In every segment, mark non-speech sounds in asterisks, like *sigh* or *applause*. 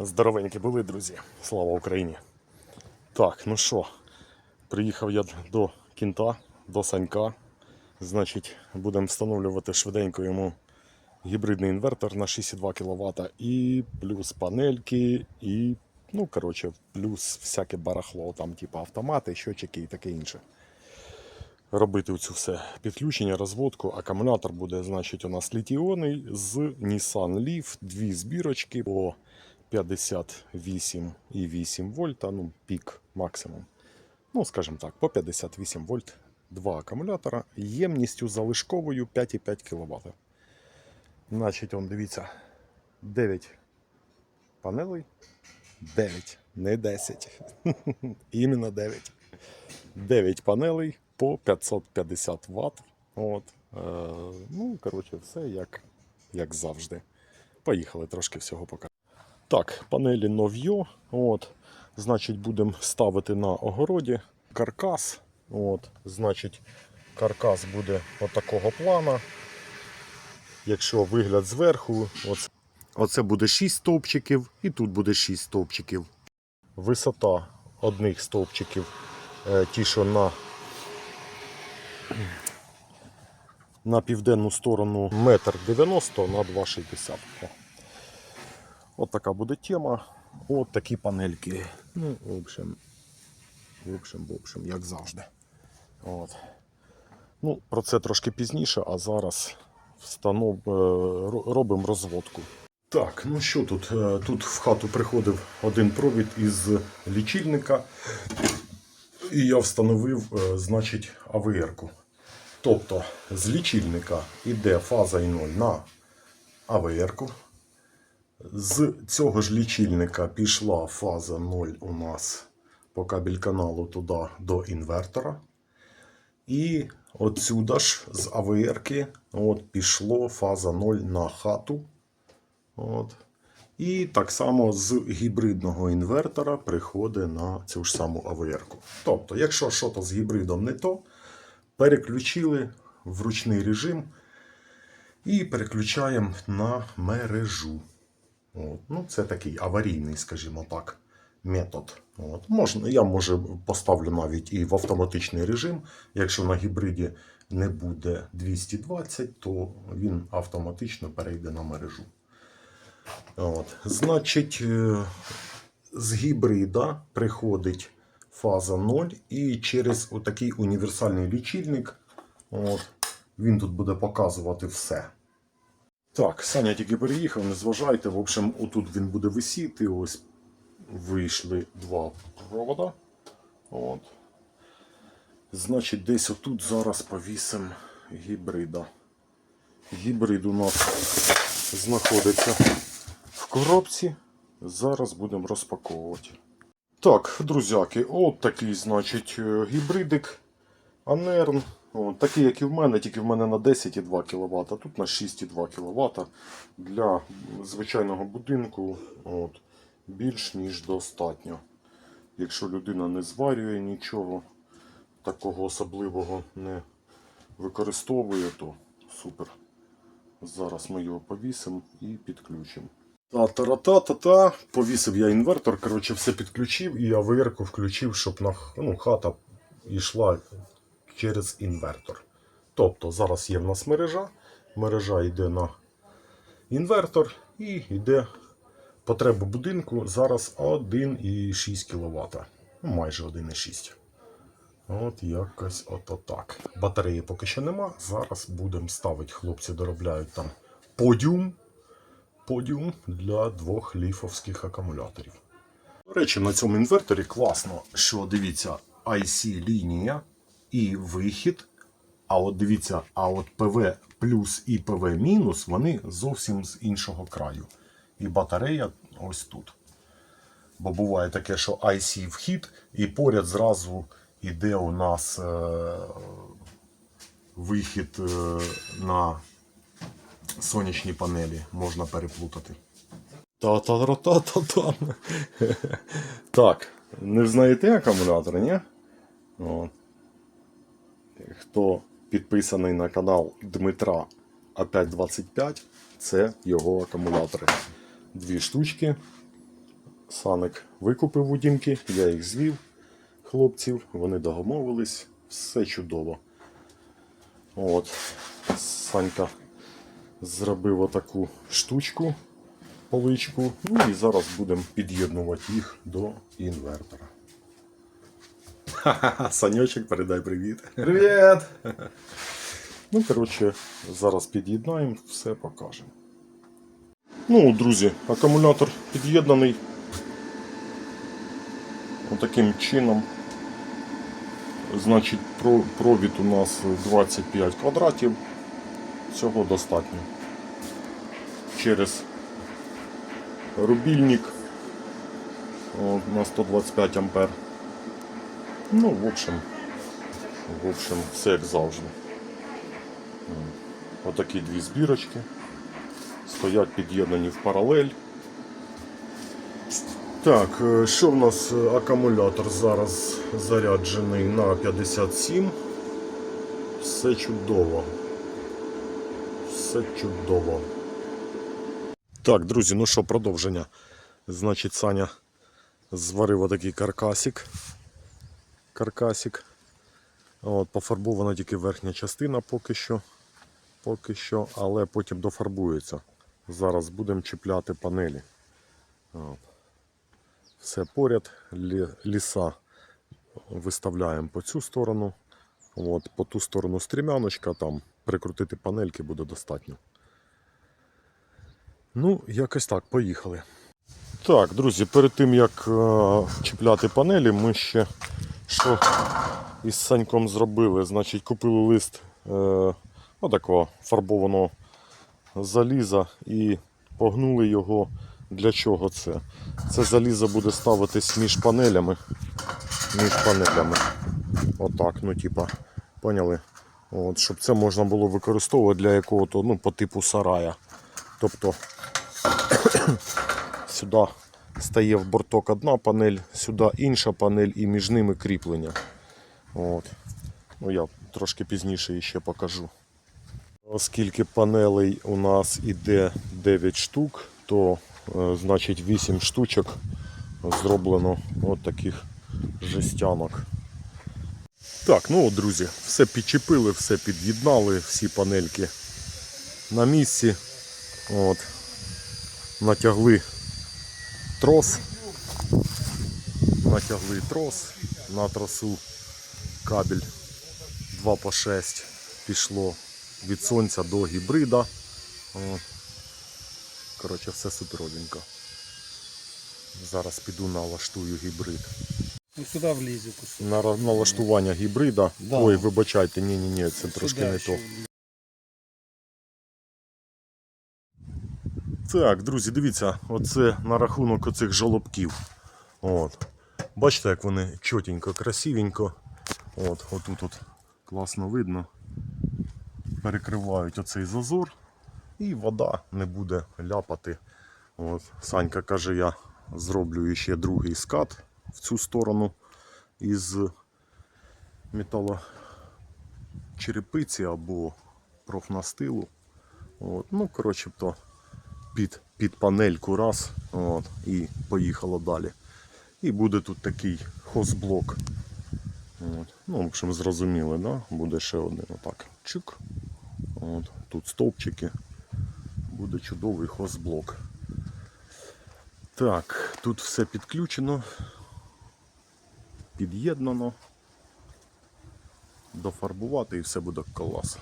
Здоровенькі були, друзі. Слава Україні. Так, ну що, приїхав я до кінта, до Санька. Значить, будемо встановлювати швиденько йому гібридний інвертор на 6,2 кВт і плюс панельки, і, ну, коротше, плюс всяке барахло, там, типу автомати, щочики і таке інше. Робити цю все підключення, розводку. Акумулятор буде, значить, у нас літіонний з Nissan Leaf, дві збірочки по 58,8 вольта, ну, пік максимум. Ну, скажімо так, по 58 вольт, два акумулятора, ємністю залишковою 5,5 кВт. Значить, он, дивіться, 9 панелей. 9, не 10. *laughs* Іменно 9. 9 панелей по 550 Вт. От. Е, ну, коротше, все як, як завжди. Поїхали трошки всього покажу. Так, панелі нов'йо. От. Значить, будемо ставити на огороді каркас. От. Значить, каркас буде отакого плана. Якщо вигляд зверху, оце, оце буде 6 стовпчиків, і тут буде 6 стовпчиків. Висота одних стовпчиків, е, ті, що на, на південну сторону 1,90 м на 2,60 м. От така буде тема. От такі панельки. Ну, в общем, в общем, в общем, як завжди. От. Ну, про це трошки пізніше, а зараз встанов... е, робимо розводку. Так, ну що тут? Е, Тут в хату приходив один провід із лічильника, і я встановив, е, значить, АВР-ку. Тобто з лічильника йде фаза і 0 на АВР-ку. З цього ж лічильника пішла фаза 0 у нас по кабель каналу туди до інвертора. І отсюда ж з АВРки от, пішло фаза 0 на хату. От. І так само з гібридного інвертора приходить на цю ж саму АВРку. Тобто, якщо щось з гібридом не то, переключили в ручний режим і переключаємо на мережу. От. Ну, це такий аварійний, скажімо так, метод. От. Можна, я може поставлю навіть і в автоматичний режим. Якщо на гібриді не буде 220, то він автоматично перейде на мережу. От. Значить, е, з гібрида приходить фаза 0 і через отакий універсальний лічильник от, він тут буде показувати все. Так, Саня тільки переїхав, не зважайте. В общем, отут він буде висіти. Ось вийшли два провода. От. Значить, десь отут зараз повісимо гібрида. Гібрид у нас знаходиться в коробці. Зараз будемо розпаковувати. Так, друзяки, от такий, значить, е, гібридик Анерн. О, такий, як і в мене, тільки в мене на 10,2 кВт, а тут на 6,2 кВт. Для звичайного будинку от, більш ніж достатньо. Якщо людина не зварює нічого, такого особливого не використовує, то супер. Зараз ми його повісимо і підключимо. Та-та-та-та-та. Повісив я інвертор, коротше, все підключив і АВР-ку включив, щоб на ну, хата йшла через інвертор. Тобто зараз є в нас мережа, мережа йде на інвертор і йде потреба будинку зараз 1,6 кВт. Ну, майже 1,6. От якось ото так. Батареї поки що нема. Зараз будемо ставити. Хлопці доробляють там подіум. Подіум для двох ліфовських акумуляторів. До речі, на цьому інверторі класно, що дивіться, IC лінія і вихід. А от дивіться, а от ПВ плюс і ПВ мінус, вони зовсім з іншого краю. І батарея ось тут. Бо буває таке, що IC вхід, і поряд зразу йде у нас е, вихід е, на сонячні панелі. Можна переплутати. Та-та-та-та-та. *laughs* Так, не знаєте акумулятори, ні? От. Хто підписаний на канал Дмитра А525, це його акумулятори. Дві штучки. Саник викупив у дімки, я їх звів, хлопців, вони домовились, все чудово. От, Санька зробив отаку штучку, поличку, ну і зараз будемо під'єднувати їх до інвертора. Ха-ха-ха, передай привіт. Привіт! Ну, коротше, зараз під'єднаємо, все покажемо. Ну, друзі, акумулятор під'єднаний. Отаким чином. Значить, провід у нас 25 квадратів. Цього достатньо. Через рубільник на 125 ампер. Ну, в общем, в общем, все як завжди. Отакі дві збірочки. Стоять під'єднані в паралель. Так, е, що в нас е, акумулятор зараз заряджений на 57. Все чудово. Все чудово. Так, друзі, ну що, продовження. Значить, Саня зварив отакий каркасик. Каркасик. От, пофарбована тільки верхня частина поки що поки що, але потім дофарбується. Зараз будемо чіпляти панелі. От. Все поряд, Лі- ліса виставляємо по цю сторону. От, по ту сторону стрімяночка, там прикрутити панельки буде достатньо. Ну, якось так, поїхали. Так, друзі, перед тим як е, чіпляти панелі, ми ще що із Саньком зробили. Значить, купили лист е, отакого фарбованого заліза і погнули його. Для чого це? Це залізо буде ставитись між панелями. Між панелями. Отак, ну типа, поняли? От, щоб це можна було використовувати для якого-то, ну, по типу сарая. Тобто *coughs* сюди стає в борток одна панель, сюди інша панель і між ними кріплення. От. Ну, я трошки пізніше ще покажу. Оскільки панелей у нас іде 9 штук, то е, значить 8 штучок зроблено от таких жестянок. Так, ну от, друзі, все підчепили, все під'єднали, всі панельки на місці. От. Натягли трос. Натягли трос на тросу кабель 2 по 6 пішло від сонця до гібрида. Коротше, все суперовенько. Зараз піду налаштую гібрид. Ну сюди влізе. На налаштування гібрида. Да. Ой, вибачайте, ні, ні, ні, це трошки не ще то. Так, друзі, дивіться, оце на рахунок оцих жолобків. От. Бачите, як вони чотенько, красивенько. От, отут от класно видно. Перекривають оцей зазор і вода не буде ляпати. От. Санька каже, я зроблю ще другий скат в цю сторону із металочерепиці або профнастилу. От. Ну, коротше, то під, під панельку раз от, і поїхало далі. І буде тут такий хозблок. От. Ну, в общем, зрозуміли, да? буде ще один отак. Чик. От. Тут стовпчики. Буде чудовий хозблок. Так, тут все підключено, під'єднано. Дофарбувати і все буде клас.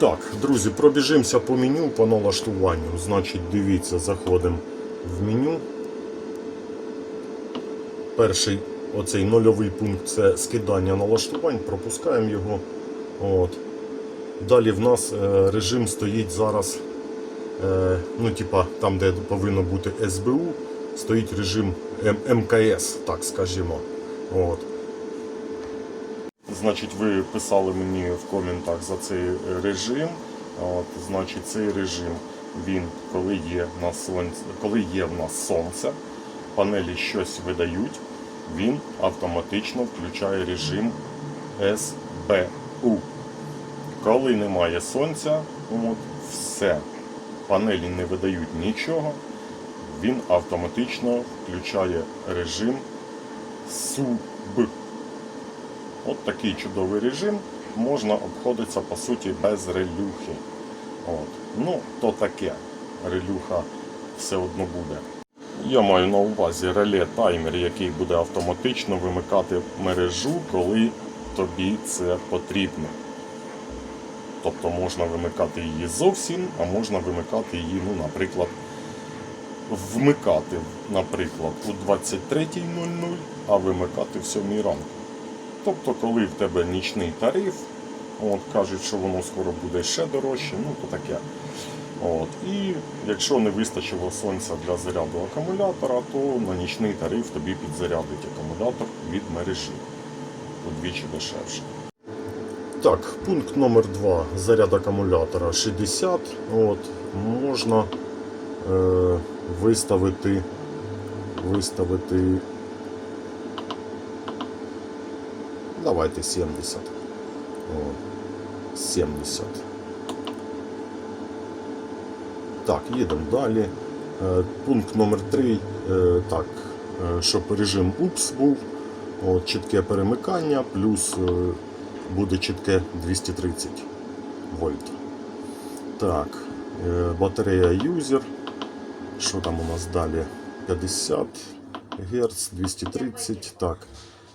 Так, друзі, пробіжимося по меню по налаштуванню. Значить, дивіться, заходимо в меню. Перший оцей нульовий пункт це скидання налаштувань, пропускаємо його. От. Далі в нас е, режим стоїть зараз, е, ну, типа, там, де повинно бути СБУ, стоїть режим М- МКС, так скажімо. От. Значить, ви писали мені в коментах за цей режим. От, значить, цей режим, він, коли є на сонці, коли є в нас сонце, панелі щось видають, він автоматично включає режим СБУ. Коли немає сонця, от, все, панелі не видають нічого, він автоматично включає режим СУБ. От такий чудовий режим можна обходитися по суті без релюхи. От. Ну, то таке. Релюха все одно буде. Я маю на увазі реле таймер, який буде автоматично вимикати мережу, коли тобі це потрібно. Тобто можна вимикати її зовсім, а можна вимикати її, ну, наприклад, вмикати, наприклад, у 23.00, а вимикати в 7 ранку. Тобто, коли в тебе нічний тариф, от, кажуть, що воно скоро буде ще дорожче, ну то таке. От. І якщо не вистачило сонця для заряду акумулятора, то на нічний тариф тобі підзарядить акумулятор від мережі. Удвічі дешевше. Так, пункт номер 2 Заряд акумулятора 60. От, можна е, виставити, виставити. Давайте 70. От, 70. Так, їдемо далі. Е, Пункт номер 3. Так, е, щоб режим УПС був. От, чітке перемикання, плюс е, буде чітке 230 вольт. Так, е, батарея юзер. Що там у нас далі? 50 Гц, 230. Так.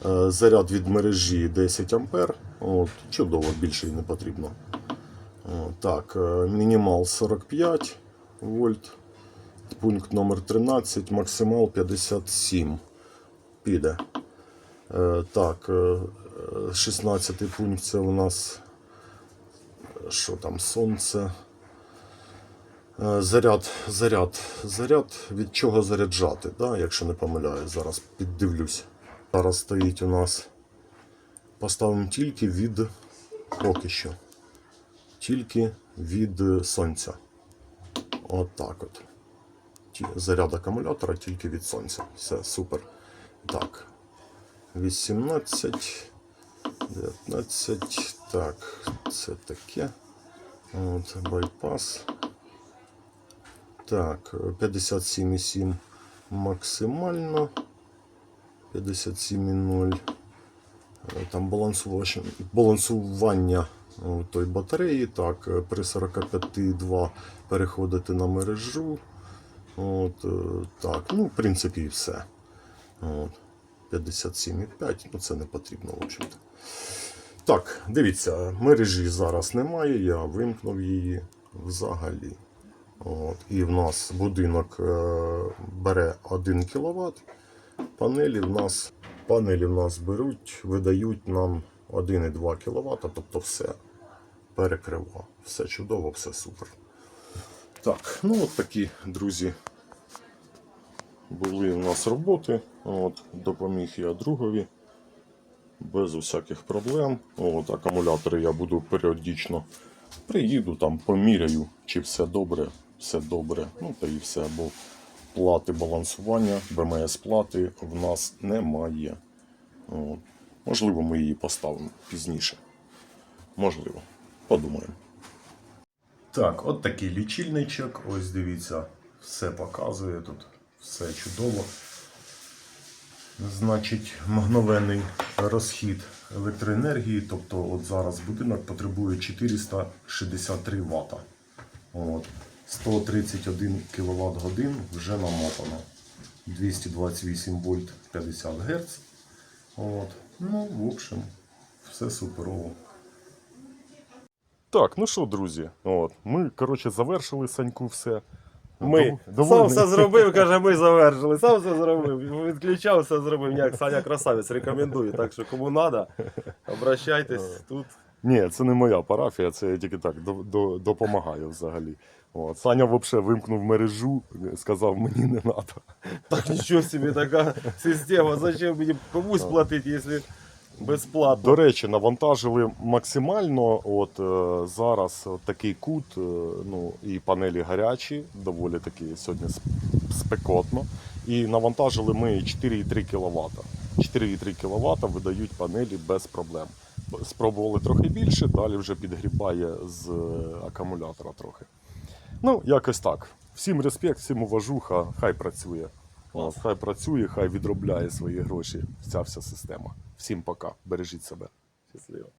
Е, Заряд від мережі 10 А. От, чудово, більше і не потрібно. О, Так, е, мінімал 45 вольт. Пункт номер 13, максимал 57. Піде. Е, Так, е, 16 пункт це у нас. е, Що там, сонце. Е, Заряд, заряд, заряд. Від чого заряджати, да? якщо не помиляю, зараз піддивлюсь. Зараз стоїть у нас. Поставимо тільки від поки що. Тільки від сонця. От так от. Заряд акумулятора тільки від сонця. Все, супер. Так. 18, 19. Так, це таке. От, байпас. Так, 57,7 максимально. 57,0. Е, Там балансування, балансування той батареї. Так, е, при 45,2 переходити на мережу. От, е, так, ну, в принципі, і все. 57,5, ну це не потрібно, в общем-то. Так, дивіться, мережі зараз немає, я вимкнув її взагалі. От. І в нас будинок е, бере 1 кВт. Панелі в нас, панелі в нас беруть, видають нам 1,2 кВт, тобто все перекрива. Все чудово, все супер. Так, ну от такі, друзі, були у нас роботи. От, допоміг я другові без усяких проблем. От, акумулятори я буду періодично приїду, там поміряю, чи все добре, все добре. Ну та і все. Бо плати балансування, БМС плати в нас немає. Можливо, ми її поставимо пізніше. Можливо. Подумаємо. Так, от такий лічильничок. Ось дивіться, все показує тут, все чудово. Значить, мгновенний розхід електроенергії, тобто от зараз будинок потребує 463 Вт. От. 131 кВт годин вже намотано. 228 вольт 50 Гц. От. Ну, в общем, все суперово. Так, ну що, друзі, от, ми, коротше, завершили Саньку все. Ми. Дов- Сам все зробив, каже, ми завершили. Сам все зробив. Відключав, все зробив. Ніяк, Саня красавець, рекомендую. Так що кому треба, обращайтесь тут. Ні, це не моя парафія, це я тільки так до, до, допомагаю взагалі. От. Саня взагалі вимкнув мережу, сказав, мені не треба. Так нічого собі така система. Зачем мені комусь платити, якщо безплатно? До речі, навантажили максимально. От е, зараз от такий кут, е, ну і панелі гарячі, доволі таки сьогодні спекотно. І навантажили ми 4,3 кВт. 4,3 кВт видають панелі без проблем. Спробували трохи більше, далі вже підгрібає з е, акумулятора трохи. Ну, якось так. Всім респект, всім уважуха, хай працює. Клас. хай працює, хай відробляє свої гроші. Ця вся система. Всім пока. Бережіть себе. Щасливо.